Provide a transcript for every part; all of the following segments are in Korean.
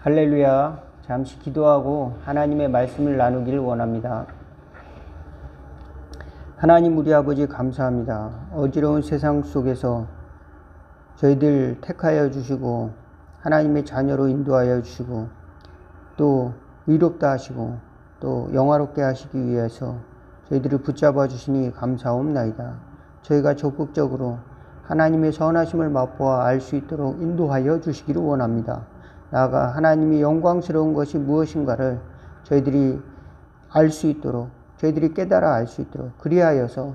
할렐루야. 잠시 기도하고 하나님의 말씀을 나누기를 원합니다. 하나님 우리 아버지 감사합니다. 어지러운 세상 속에서 저희들 택하여 주시고 하나님의 자녀로 인도하여 주시고 또 의롭다 하시고 또 영화롭게 하시기 위해서 저희들을 붙잡아 주시니 감사옵나이다. 저희가 적극적으로 하나님의 선하심을 맛보아 알 수 있도록 인도하여 주시기를 원합니다. 나아가 하나님이 영광스러운 것이 무엇인가를 저희들이 알 수 있도록 저희들이 깨달아 알 수 있도록 그리하여서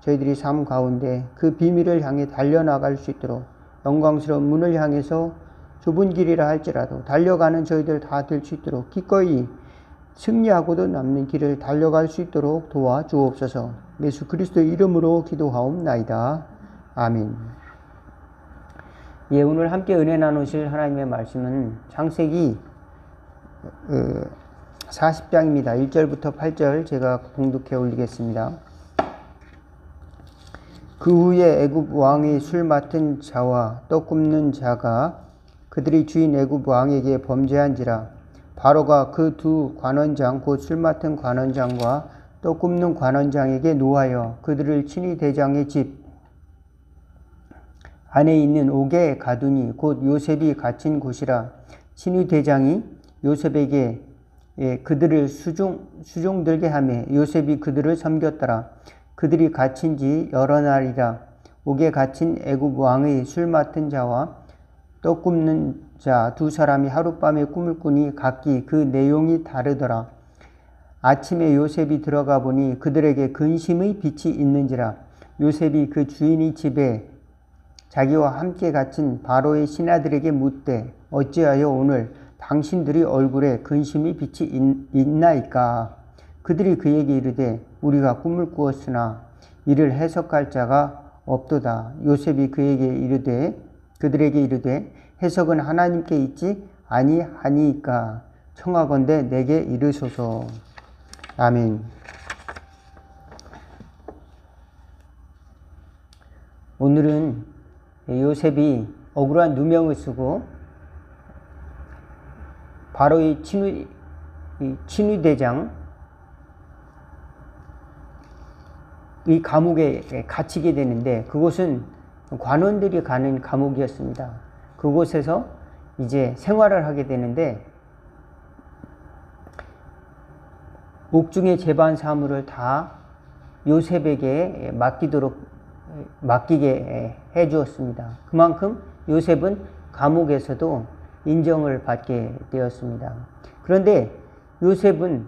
저희들이 삶 가운데 그 비밀을 향해 달려나갈 수 있도록 영광스러운 문을 향해서 좁은 길이라 할지라도 달려가는 저희들 다 될 수 있도록 기꺼이 승리하고도 남는 길을 달려갈 수 있도록 도와 주옵소서. 예수 그리스도의 이름으로 기도하옵나이다. 아멘. 예, 오늘 함께 은혜 나누실 하나님의 말씀은 창세기 40장입니다. 1절부터 8절 제가 공독해 올리겠습니다. 그 후에 애굽 왕이 술 맡은 자와 떡 굽는 자가 그들이 주인 애굽 왕에게 범죄한지라 바로가 그 두 관원장 곧 술 맡은 관원장과 떡 굽는 관원장에게 노하여 그들을 친위 대장의 집 안에 있는 옥에 가두니 곧 요셉이 갇힌 곳이라 친위 대장이 요셉에게 예, 그들을 수종 수종들게 하며 요셉이 그들을 섬겼더라. 그들이 갇힌 지 여러 날이라 옥에 갇힌 애굽 왕의 술 맡은 자와 떡 굽는 자 두 사람이 하룻밤에 꿈을 꾸니 각기 그 내용이 다르더라. 아침에 요셉이 들어가 보니 그들에게 근심의 빛이 있는지라 요셉이 그 주인의 집에 자기와 함께 갇힌 바로의 신하들에게 묻되 어찌하여 오늘 당신들이 얼굴에 근심이 빛이 있, 나이까? 그들이 그에게 이르되 우리가 꿈을 꾸었으나 이를 해석할 자가 없도다. 요셉이 그에게 이르되 그들에게 이르되 해석은 하나님께 있지 아니하니까? 청하건대 내게 이르소서. 아멘. 오늘은 요셉이 억울한 누명을 쓰고 바로 이 친위, 이 친위대장 이 감옥에 갇히게 되는데 그곳은 관원들이 가는 감옥이었습니다. 그곳에서 이제 생활을 하게 되는데 옥중의 재반 사무를 다 요셉에게 맡기도록 맡기게 해 주었습니다. 그만큼 요셉은 감옥에서도 인정을 받게 되었습니다. 그런데 요셉은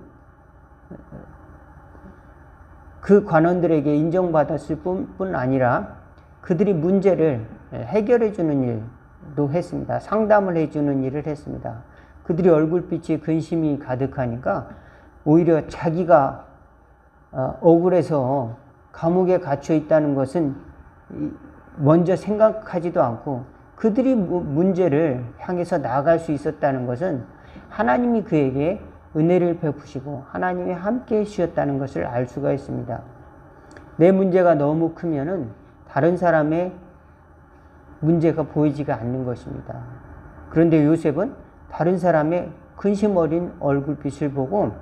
그 관원들에게 인정받았을 뿐 아니라 그들이 문제를 해결해 주는 일도 했습니다. 상담을 해 주는 일을 했습니다. 그들이 얼굴빛이 근심이 가득하니까 오히려 자기가 억울해서 감옥에 갇혀 있다는 것은 먼저 생각하지도 않고 그들이 문제를 향해서 나아갈 수 있었다는 것은 하나님이 그에게 은혜를 베푸시고 하나님이 함께 해주셨다는 것을 알 수가 있습니다. 내 문제가 너무 크면은 다른 사람의 문제가 보이지가 않는 것입니다. 그런데 요셉은 다른 사람의 근심 어린 얼굴빛을 보고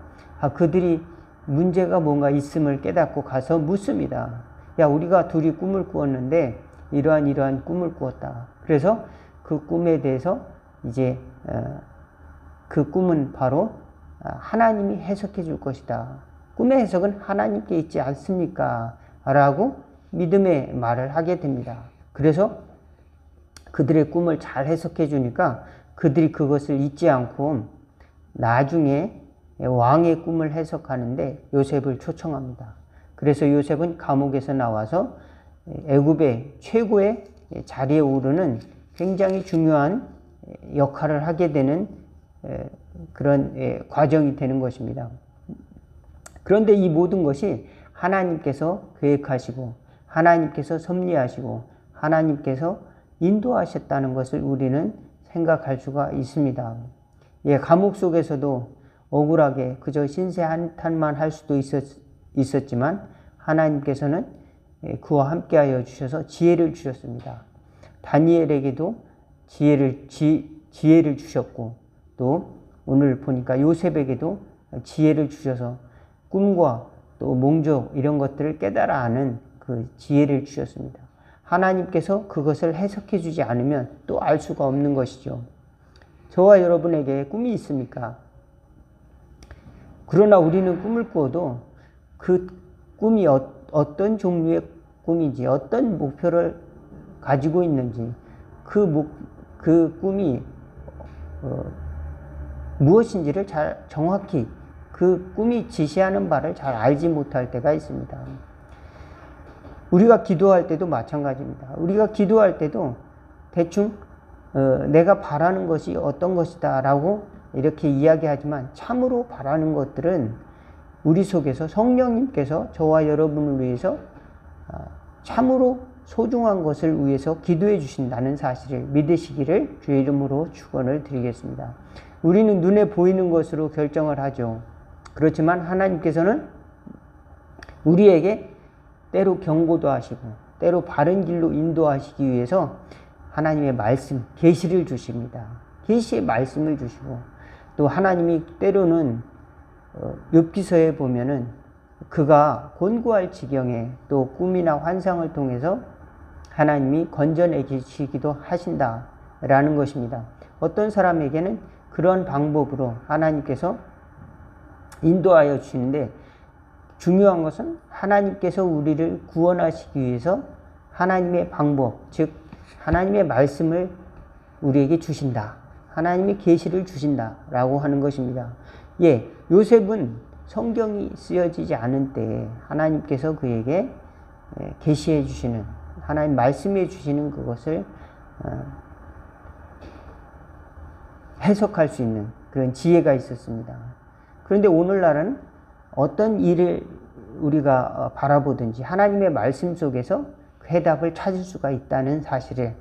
아, 그들이 문제가 뭔가 있음을 깨닫고 가서 묻습니다. 야, 우리가 둘이 꿈을 꾸었는데 이러한 이러한 꿈을 꾸었다. 그래서 그 꿈에 대해서 이제 어, 그 꿈은 바로 아, 하나님이 해석해 줄 것이다. 꿈의 해석은 하나님께 있지 않습니까? 라고 믿음의 말을 하게 됩니다. 그래서 그들의 꿈을 잘 해석해 주니까 그들이 그것을 잊지 않고 나중에 왕의 꿈을 해석하는데 요셉을 초청합니다. 그래서 요셉은 감옥에서 나와서 애굽의 최고의 자리에 오르는 굉장히 중요한 역할을 하게 되는 그런 과정이 되는 것입니다. 그런데 이 모든 것이 하나님께서 계획하시고 하나님께서 섭리하시고 하나님께서 인도하셨다는 것을 우리는 생각할 수가 있습니다. 예, 감옥 속에서도 억울하게 그저 신세 한탄만 할 수도 있었, 있었지만 하나님께서는 그와 함께하여 주셔서 지혜를 주셨습니다. 다니엘에게도 지혜를 지, 지혜를 주셨고 또 오늘 보니까 요셉에게도 지혜를 주셔서 꿈과 또 몽족 이런 것들을 깨달아 아는 그 지혜를 주셨습니다. 하나님께서 그것을 해석해 주지 않으면 또 알 수가 없는 것이죠. 저와 여러분에게 꿈이 있습니까? 그러나 우리는 꿈을 꾸어도 그 꿈이 어, 떤 종류의 꿈인지 어떤 목표를 가지고 있는지 그, 목, 그 꿈이 어, 무엇인지를 잘 정확히 그 꿈이 지시하는 바를 잘 알지 못할 때가 있습니다. 우리가 기도할 때도 마찬가지입니다. 우리가 기도할 때도 대충 어, 내가 바라는 것이 어떤 것이다 라고 이렇게 이야기하지만 참으로 바라는 것들은 우리 속에서 성령님께서 저와 여러분을 위해서 아, 참으로 소중한 것을 위해서 기도해 주신다는 사실을 믿으시기를 주의 이름으로 축원을 드리겠습니다. 우리는 눈에 보이는 것으로 결정을 하죠. 그렇지만 하나님께서는 우리에게 때로 경고도 하시고 때로 바른 길로 인도하시기 위해서 하나님의 말씀, 계시를 주십니다. 계시의 말씀을 주시고 또 하나님이 때로는 어, 욥기서에 보면은 그가 곤고할 지경에 또 꿈이나 환상을 통해서 하나님이 건져내시기도 하신다라는 것입니다. 어떤 사람에게는 그런 방법으로 하나님께서 인도하여 주시는데 중요한 것은 하나님께서 우리를 구원하시기 위해서 하나님의 방법, 즉 하나님의 말씀을 우리에게 주신다. 하나님의 계시를 주신다라고 하는 것입니다. 예, 요셉은 성경이 쓰여지지 않은 때에 하나님께서 그에게 예, 계시해 주시는 하나님 말씀해 주시는 그것을 어, 해석할 수 있는 그런 지혜가 있었습니다. 그런데 오늘날은 어떤 일을 우리가 어, 바라보든지 하나님의 말씀 속에서 그 해답을 찾을 수가 있다는 사실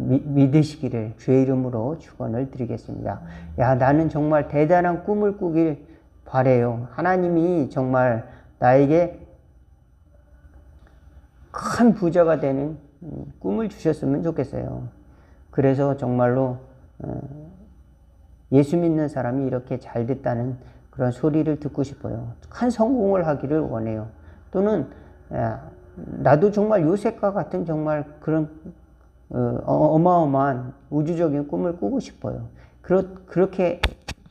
을 믿으시기를 주의 이름으로 축원을 드리겠습니다. 야 나는 정말 대단한 꿈을 꾸길 바래요. 하나님이 정말 나에게 큰 부자가 되는 음, 꿈을 주셨으면 좋겠어요. 그래서 정말로 어, 예수 믿는 사람이 이렇게 잘 됐다는 그런 소리를 듣고 싶어요. 큰 성공을 하기를 원해요. 또는 나도 정말 요셉과 같은 정말 그런 어, 어마어마한 우주적인 꿈을 꾸고 싶어요. 그렇, 그렇게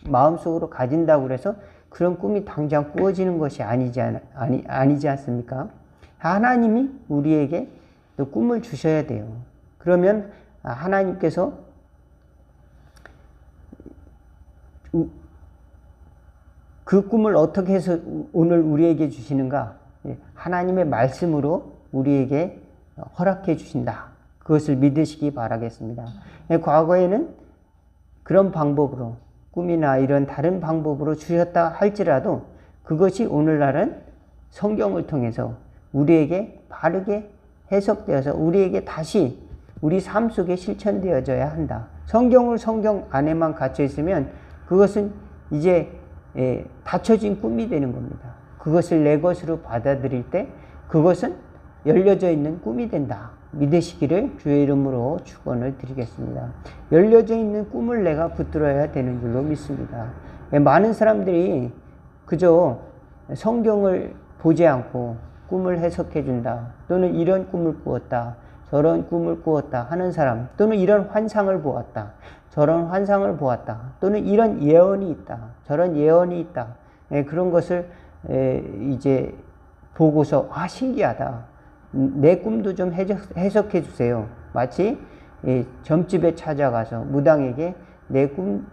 마음속으로 가진다고 그래서 그런 꿈이 당장 꾸어지는 것이 아니지, 아니, 아니지 않습니까? 하나님이 우리에게 또 꿈을 주셔야 돼요. 그러면 하나님께서 그 꿈을 어떻게 해서 오늘 우리에게 주시는가? 예, 하나님의 말씀으로 우리에게 허락해 주신다. 그것을 믿으시기 바라겠습니다. 예, 과거에는 그런 방법으로 꿈이나 이런 다른 방법으로 주셨다 할지라도 그것이 오늘날은 성경을 통해서 우리에게 바르게 해석되어서 우리에게 다시 우리 삶 속에 실천되어져야 한다. 성경을 성경 안에만 갇혀 있으면 그것은 이제 예, 닫혀진 꿈이 되는 겁니다. 그것을 내 것으로 받아들일 때 그것은 열려져 있는 꿈이 된다. 믿으시기를 주의 이름으로 축원을 드리겠습니다. 열려져 있는 꿈을 내가 붙들어야 되는 줄로 믿습니다. 예, 많은 사람들이 그저 성경을 보지 않고 꿈을 해석해 준다. 또는 이런 꿈을 꾸었다. 저런 꿈을 꾸었다 하는 사람 또는 이런 환상을 보았다. 저런 환상을 보았다. 또는 이런 예언이 있다. 저런 예언이 있다. 예, 그런 것을 예, 이제 보고서 아 신기하다. 내 꿈도 좀 해석 해 주세요. 마치 예, 점집에 찾아가서 무당에게 내 꿈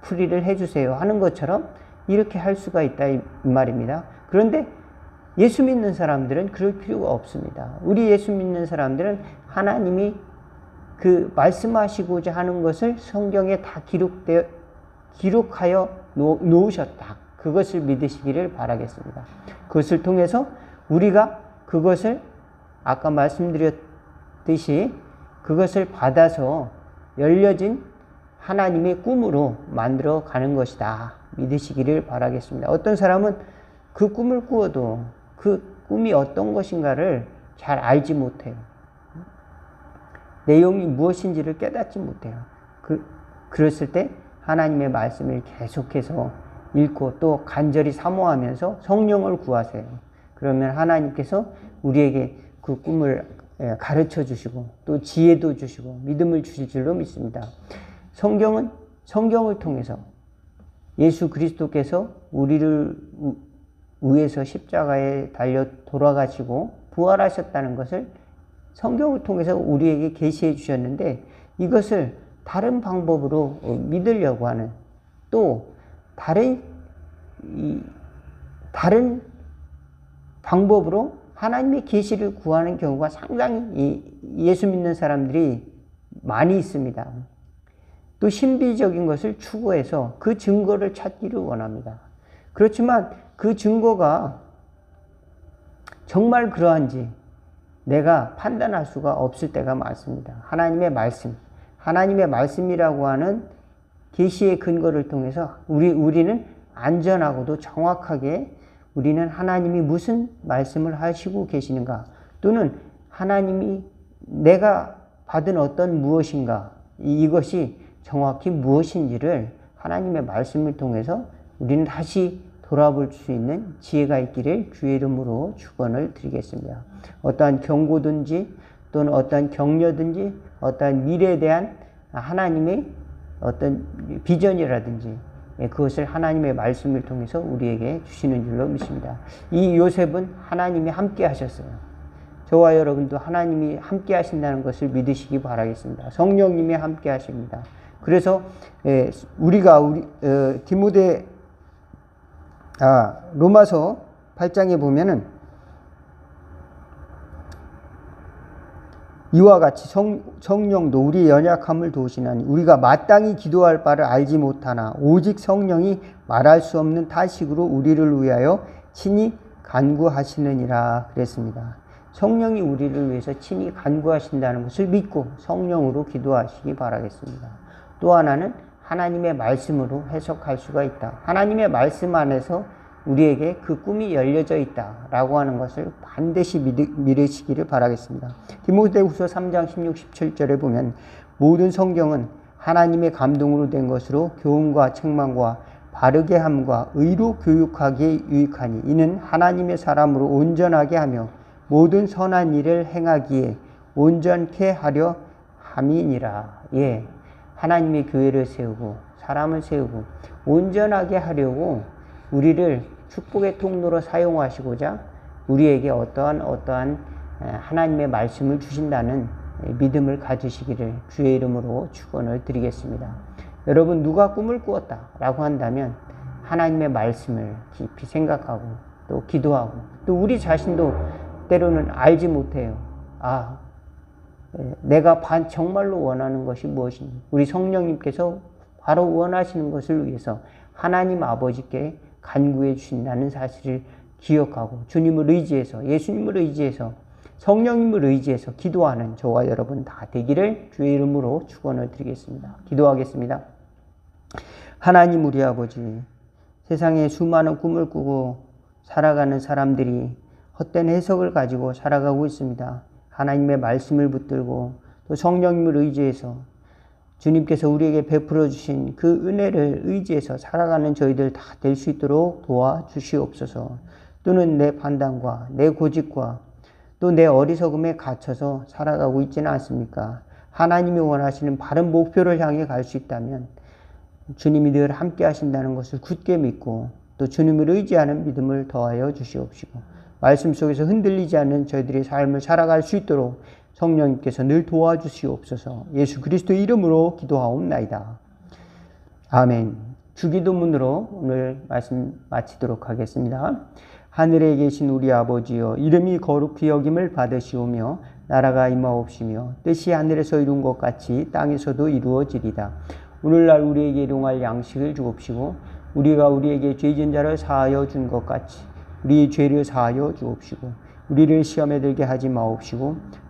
풀이를 해주세요 하는 것처럼 이렇게 할 수가 있다 이 말입니다. 그런데 예수 믿는 사람들은 그럴 필요가 없습니다. 우리 예수 믿는 사람들은 하나님이 그 말씀하시고자 하는 것을 성경에 다 기록되어 기록하여 놓으셨다. 그것을 믿으시기를 바라겠습니다. 그것을 통해서 우리가 그것을 아까 말씀드렸듯이 그것을 받아서 열려진 하나님의 꿈으로 만들어 가는 것이다. 믿으시기를 바라겠습니다. 어떤 사람은 그 꿈을 꾸어도 그 꿈이 어떤 것인가를 잘 알지 못해요. 내용이 무엇인지를 깨닫지 못해요. 그, 그랬을 때 하나님의 말씀을 계속해서 읽고 또 간절히 사모하면서 성령을 구하세요. 그러면 하나님께서 우리에게 그 꿈을 예, 가르쳐 주시고 또 지혜도 주시고 믿음을 주실 줄로 믿습니다. 성경은 성경을 통해서 예수 그리스도께서 우리를 위해서 십자가에 달려 돌아가시고 부활하셨다는 것을 성경을 통해서 우리에게 계시해 주셨는데 이것을 다른 방법으로 믿으려고 하는 또 다른 다른 방법으로 하나님의 계시를 구하는 경우가 상당히 예수 믿는 사람들이 많이 있습니다. 또 신비적인 것을 추구해서 그 증거를 찾기를 원합니다. 그렇지만 그 증거가 정말 그러한지 내가 판단할 수가 없을 때가 많습니다. 하나님의 말씀, 하나님의 말씀이라고 하는 계시의 근거를 통해서 우리 우리는 안전하고도 정확하게 우리는 하나님이 무슨 말씀을 하시고 계시는가 또는 하나님이 내가 받은 어떤 무엇인가 이것이 정확히 무엇인지를 하나님의 말씀을 통해서 우리는 다시 돌아볼 수 있는 지혜가 있기를 주의 이름으로 축원을 드리겠습니다. 어떠한 경고든지 또는 어떠한 격려든지 어떠한 미래에 대한 하나님의 어떤 비전이라든지 예, 그것을 하나님의 말씀을 통해서 우리에게 주시는 줄로 믿습니다. 이 요셉은 하나님이 함께 하셨어요. 저와 여러분도 하나님이 함께 하신다는 것을 믿으시기 바라겠습니다. 성령님이 함께 하십니다. 그래서 예, 우리가 우리 어, 디모데 아, 로마서 8장에 보면은 이와 같이 성, 성령도 우리의 연약함을 도우시나니 우리가 마땅히 기도할 바를 알지 못하나 오직 성령이 말할 수 없는 타식으로 우리를 위하여 친히 간구하시느니라 그랬습니다. 성령이 우리를 위해서 친히 간구하신다는 것을 믿고 성령으로 기도하시기 바라겠습니다. 또 하나는 하나님의 말씀으로 해석할 수가 있다. 하나님의 말씀 안에서 우리에게 그 꿈이 열려져 있다라고 하는 것을 반드시 믿으시기를 바라겠습니다. 디모데후서 3장 16, 17절에 보면 모든 성경은 하나님의 감동으로 된 것으로 교훈과 책망과 바르게 함과 의로 교육하기에 유익하니 이는 하나님의 사람으로 온전하게 하며 모든 선한 일을 행하기에 온전케 하려 함이니라. 예. 하나님의 교회를 세우고 사람을 세우고 온전하게 하려고 우리를 축복의 통로로 사용하시고자 우리에게 어떠한 어떠한 하나님의 말씀을 주신다는 믿음을 가지시기를 주의 이름으로 축원을 드리겠습니다. 여러분 누가 꿈을 꾸었다라고 한다면 하나님의 말씀을 깊이 생각하고 또 기도하고 또 우리 자신도 때로는 알지 못해요. 아, 내가 정말로 원하는 것이 무엇인지 우리 성령님께서 바로 원하시는 것을 위해서 하나님 아버지께 간구해 주신다는 사실을 기억하고 주님을 의지해서 예수님을 의지해서 성령님을 의지해서 기도하는 저와 여러분 다 되기를 주의 이름으로 축원을 드리겠습니다. 기도하겠습니다. 하나님 우리 아버지 세상에 수많은 꿈을 꾸고 살아가는 사람들이 헛된 해석을 가지고 살아가고 있습니다. 하나님의 말씀을 붙들고 또 성령님을 의지해서 주님께서 우리에게 베풀어 주신 그 은혜를 의지해서 살아가는 저희들 다 될 수 있도록 도와주시옵소서. 또는 내 판단과 내 고집과 또 내 어리석음에 갇혀서 살아가고 있지는 않습니까? 하나님이 원하시는 바른 목표를 향해 갈 수 있다면 주님이 늘 함께 하신다는 것을 굳게 믿고 또 주님을 의지하는 믿음을 더하여 주시옵시고 말씀 속에서 흔들리지 않는 저희들의 삶을 살아갈 수 있도록 성령님께서 늘 도와주시옵소서 예수 그리스도의 이름으로 기도하옵나이다. 아멘. 주기도문으로 오늘 말씀 마치도록 하겠습니다. 하늘에 계신 우리 아버지여 이름이 거룩히 여김을 받으시오며 나라가 임하옵시며 뜻이 하늘에서 이룬 것 같이 땅에서도 이루어지리다. 오늘날 우리에게 일용할 양식을 주옵시고 우리가 우리에게 죄진 자를 사하여 준 것 같이 우리 죄를 사하여 주옵시고 우리를 시험에 들게 하지 마옵시고